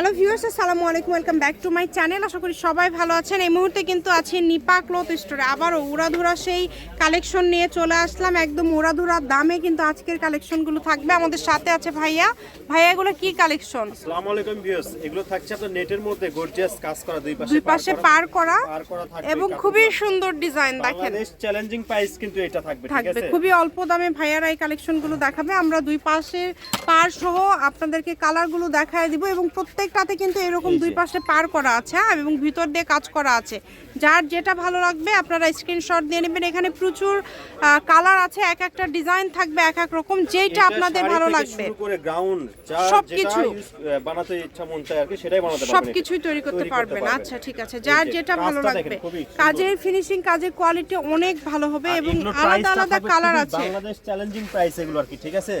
Hello viewers আসসালামু আলাইকুম welcome back to my channel. আশা করি সবাই ভালো আছেন। এই মুহূর্তে কিন্তু আছি নিপা ক্লথ স্টোরে। আবারও উড়াধুরা সেই কালেকশন নিয়ে চলে আসলাম। একদম উড়াধুরা দামে কিন্তু আজকের কালেকশনগুলো থাকবে। আমাদের সাথে আছে ভাইয়া। ভাইয়া এগুলো কি কালেকশন? আসসালামু আলাইকুম ভিউয়ার্স। এগুলো থাকছে আপনার নেটের মধ্যে গর্জিয়াস কাজ করা দুই পাশে দুই পাশে পার করা পার করা থাকবে এবং খুবই সুন্দর ডিজাইন দেখেন। চ্যালেঞ্জিং প্রাইস কিন্তু এটা থাকবে ঠিক আছে? খুবই অল্প দামে ভাইয়ারা এই কালেকশনগুলো দেখাবে। আমরা দুই পাশে পার সহ আপনাদেরকে কালারগুলো দেখায় দিব এবং প্রত্যেকটাতে কিন্তু এরকম দুই পাশে পার করা আছে হ্যাঁ, এবং ভিতর দিয়ে কাজ করা আছে। যার যেটা ভালো লাগবে আপনারা স্ক্রিনশট দিয়ে নেবেন। এখানে প্রচুর কালার আছে এক একটা ডিজাইন থাকবে এক এক রকম। যেটা আপনাদের ভালো লাগবে। সবকিছু। বানাতে ইচ্ছা মন চায় আর কি সেটাই বানাতে পারবেন সবকিছুই তৈরি করতে পারবেন। আচ্ছা ঠিক আছে। যার যেটা ভালো লাগবে। কাজের ফিনিশিং কাজের কোয়ালিটি অনেক ভালো হবে এবং আলাদা আলাদা কালার আছে। বাংলাদেশ চ্যালেঞ্জিং প্রাইস এগুলো আর কি ঠিক আছে?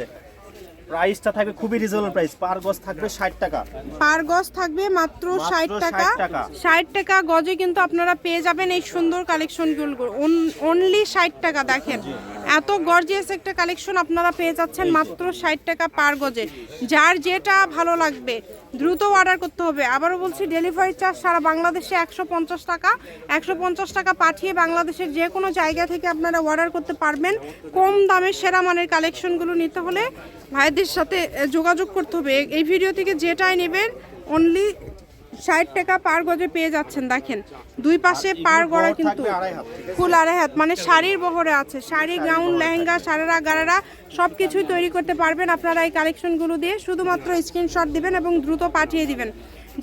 প্রাইসটা থাকবে খুবই রিজনেবল প্রাইস পার গজ থাকবে 60 টাকা। পার গজ থাকবে মাত্র মাত্র ষাট টাকা। 60 টাকা। ষাট টাকা গজে কিন্তু আপনারা পেয়ে যাবেন এই সুন্দর কালেকশনগুলো অনলি ষাট টাকা দেখেন। এত গর্জিয়াস একটা কালেকশন আপনারা পেয়ে যাচ্ছেন মাত্র ষাট টাকা পার গজে। যার যেটা ভালো লাগবে দ্রুত অর্ডার করতে হবে। আবারও বলছি ডেলিভারি চার্জ সারা বাংলাদেশে একশো পঞ্চাশ টাকা। একশো পঞ্চাশ টাকা পাঠিয়ে বাংলাদেশের যে কোনো জায়গা থেকে আপনারা অর্ডার করতে পারবেন। কম দামে সেরা মানের কালেকশনগুলো নিতে হলে ভাইদের সাথে যোগাযোগ করতে হবে। এই- এই ভিডিও থেকে যেটাই নেবেন অনলি ষাট টাকা পার গজে পেয়ে যাচ্ছেন দেখেন। দুই পাশে পার গড়া কিন্তু? ফুল আড়াই হাত মানে শাড়ির বহরে আছে। শাড়ি গাউন লেহেঙ্গা সারারা গারারা সব কিছুই তৈরি করতে পারবেন। আপনারা এই কালেকশনগুলো দিয়ে শুধুমাত্র স্ক্রিনশট দিবেন এবং দ্রুত পাঠিয়ে দিবেন।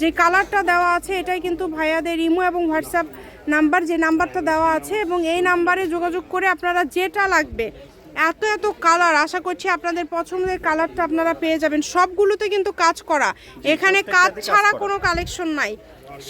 যে কালারটা দেওয়া আছে এটাই কিন্তু ভাইয়াদের ইমো এবং হোয়াটসঅ্যাপ নাম্বার। যে নাম্বারটা দেওয়া আছে এবং এই নাম্বারে যোগাযোগ করে আপনারা যেটা লাগবে এত এত কালার আশা করছি আপনাদের পছন্দের কালারটা আপনারা পেয়ে যাবেন। সবগুলোতে কিন্তু কাজ করা। এখানে কাজ ছাড়া কোনো কালেকশন নাই।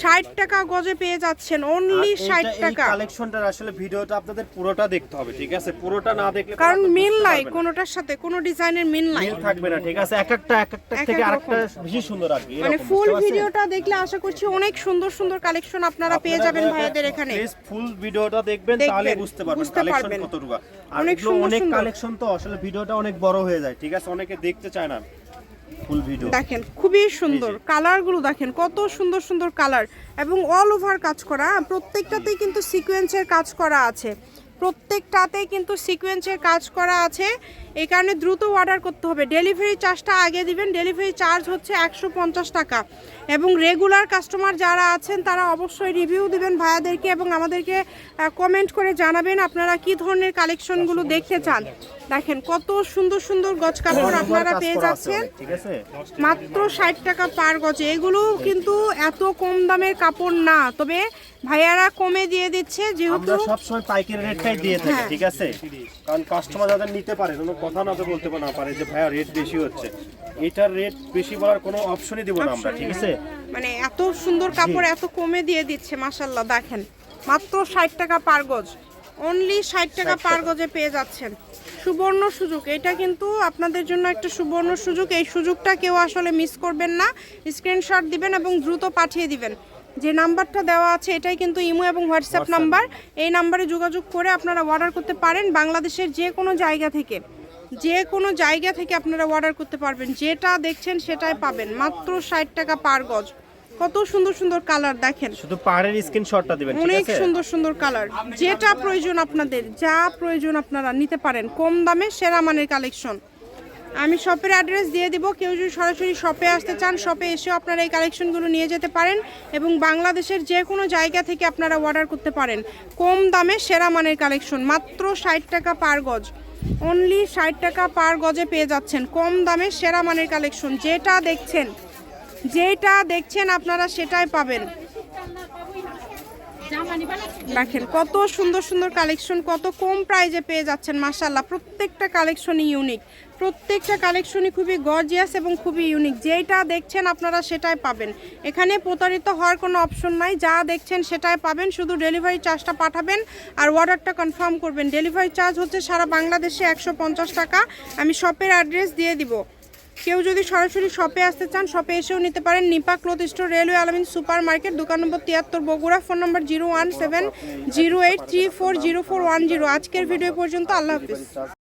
ষাট টাকা গজে পেয়ে যাচ্ছেন অনলি ষাট টাকা। কালেকশনটার আসলে ভিডিওটা আপনাদের পুরোটা দেখতে হবে ঠিক আছে? পুরোটা না দেখলে কারণ মিল নাই কোনোটার সাথে কোনো ডিজাইনের মিল নাই। মিল থাকবে না ঠিক আছে? এক একটা এক একটা থেকে আরেকটা বেশি সুন্দর আর মানে ফুল ভিডিওটা দেখলে আশা করছি অনেক সুন্দর সুন্দর কালেকশন আপনারা পেয়ে যাবেন ভাইয়াদের এখানে। ফুল ভিডিওটা দেখবেন তাহলে বুঝতে পারবেন কালেকশন কতটুকু। আর অনেক কালেকশন তো আসলে ভিডিওটা অনেক বড় হয়ে যায় ঠিক আছে? অনেকে দেখতে চায় না। দেখেন খুবই সুন্দর। কালারগুলো দেখেন কত সুন্দর সুন্দর কালার। এবং অল ওভার কাজ করা প্রত্যেকটাতেই কিন্তু সিকোয়েন্সের কাজ করা আছে। প্রত্যেকটাতেই কিন্তু সিকোয়েন্সের কাজ করা আছে। এই কারণে দ্রুত অর্ডার করতে হবে। ডেলিভারি চার্জটা আগে দিবেন। ডেলিভারি চার্জ হচ্ছে একশো পঞ্চাশ টাকা। এবং রেগুলার কাস্টমার যারা আছেন তারা অবশ্যই রিভিউ দিবেন ভাইয়াদেরকে এবং আমাদেরকে কমেন্ট করে জানাবেন আপনারা কি ধরনের কালেকশনগুলো দেখতে চান। দেখেন কত সুন্দর সুন্দর গজ কাপড় আপনারা পেয়ে যাচ্ছেন। মাত্র ষাট টাকা পার গজে। এগুলো কিন্তু এত কম দামের কাপড় না তবে ভাইয়ারা কমে দিয়ে দিচ্ছে যেহেতু সবসময় সব পাইকারি রেটটাই দিয়ে থাকি হ্যাঁ। ঠিক আছে? কারণ কাস্টমার যাদের নিতে পারে কোনো কথা না বলতে না পারে যে ভাইয়া রেট বেশি হচ্ছে। এটার রেট বেশি বলার কোনো অপশনই দিব না আমরা ঠিক আছে? মানে এত সুন্দর কাপড় এত কমে দিয়ে দিচ্ছে মাসাল্লাহ দেখেন। মাত্র ষাট টাকা পার গজ। অনলি ষাট টাকা পার গজে পেয়ে যাচ্ছেন। সুবর্ণ সুযোগ। এটা কিন্তু আপনাদের জন্য একটা সুবর্ণ সুযোগ। এই সুযোগটা কেউ আসলে মিস করবেন না। স্ক্রিনশট দিবেন এবং দ্রুত পাঠিয়ে দিবেন। যে নাম্বারটা দেওয়া আছে এটাই কিন্তু ইমো এবং হোয়াটসঅ্যাপ নাম্বার। এই নাম্বারে যোগাযোগ করে আপনারা অর্ডার করতে পারেন। বাংলাদেশের যে কোনো জায়গা থেকে যে কোনো জায়গা থেকে আপনারা অর্ডার করতে পারবেন। যেটা দেখছেন সেটাই পাবেন। মাত্র ষাট টাকা পার গজ। কত সুন্দর সুন্দর কালার দেখেন। শুধু পাহাড়ের স্ক্রিনশটটা দিবেন ঠিক অনেক সুন্দর সুন্দর কালার যেটা প্রয়োজন আপনাদের যা প্রয়োজন আপনারা নিতে পারেন কম দামে সেরা মানের কালেকশন আমি শপের অ্যাড্রেস দিয়ে দিব কেউ যদি সরাসরি শপে আসতে চান শপে এসেও আপনারা এই কালেকশনগুলো নিয়ে যেতে পারেন এবং বাংলাদেশের যে কোনো জায়গা থেকে আপনারা অর্ডার করতে পারেন। কম দামে সেরা মানের কালেকশন মাত্র ষাট টাকা পার গজ। অনলি ষাট টাকা পার গজে পেয়ে যাচ্ছেন কম দামে সেরা মানের কালেকশন যেটা দেখছেন। যেটা দেখছেন আপনারা সেটাই পাবেন। দেখেন কত সুন্দর সুন্দর কালেকশন, কত কম প্রাইজে পেয়ে যাচ্ছেন মাসাল্লাহ প্রত্যেকটা কালেকশনই ইউনিক প্রত্যেকটা কালেকশনই খুবই গর্জিয়াস এবং খুবই ইউনিক যেটা দেখছেন আপনারা সেটাই পাবেন। এখানে প্রতারিত হওয়ার কোনো অপশন নাই। যা দেখছেন সেটাই পাবেন। শুধু ডেলিভারি চার্জটা পাঠাবেন আর অর্ডারটা কনফার্ম করবেন। ডেলিভারি চার্জ হচ্ছে সারা বাংলাদেশে একশো পঞ্চাশ টাকা। আমি শপের অ্যাড্রেস দিয়ে দিব। কেউ যদি সরাসরি শপে আসতে চান, শপে এসেও নিতে পারেন Nipa cloth store, railway Almin super market, দোকান নম্বর তিয়াত্তর, বগুড়া, ফোন নম্বর zero one seven zero eight three four zero four one zero. আজকের ভিডিও পর্যন্ত, আল্লাহ হাফিজ।